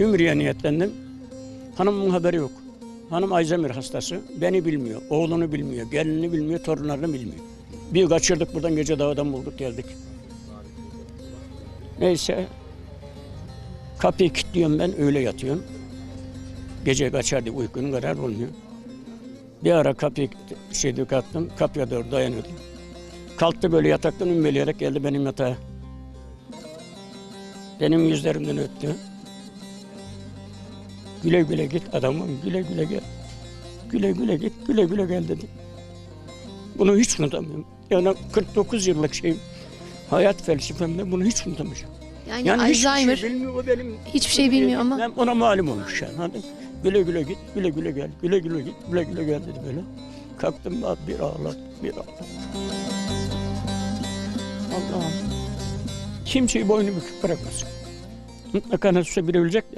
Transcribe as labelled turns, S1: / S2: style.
S1: Ümriye niyetlendim. Hanımın haberi yok. Hanım Alzheimer hastası. Beni bilmiyor, oğlunu bilmiyor, gelinini bilmiyor, torunlarını bilmiyor. Bir kaçırdık buradan gece dağdan bulduk geldik. Neyse. Kapıyı kilitliyorum ben öyle yatıyorum. Gece kaçar diye uykunun karar olmuyor. Bir ara kapıyı şeyde kattım, kapıya doğru dayanıyordum. Kalktı böyle yataktan ünmeleyerek geldi benim yatağa. Benim yüzlerimden öptü. Güle güle git adamım, güle güle gel. Güle güle git, güle güle gel dedi. Bunu hiç unutamıyorum. Yani 49 yıllık şeyim, hayat felsefemde bunu hiç unutamayacağım.
S2: Yani,
S1: Yani
S2: Alzheimer
S1: hiçbir şey bilmiyor, o benim
S2: hiçbir şey bilmiyor ama
S1: ben ona malum olmuş yani. Hani güle güle git, güle güle gel, güle güle git, güle güle gel dedi böyle. Kalktım ben bir ağladım, bir ağladım. Allah'ım. Kimseyi boynu bükük bırakmasın. Mutlaka nasılsa biri ölecek de.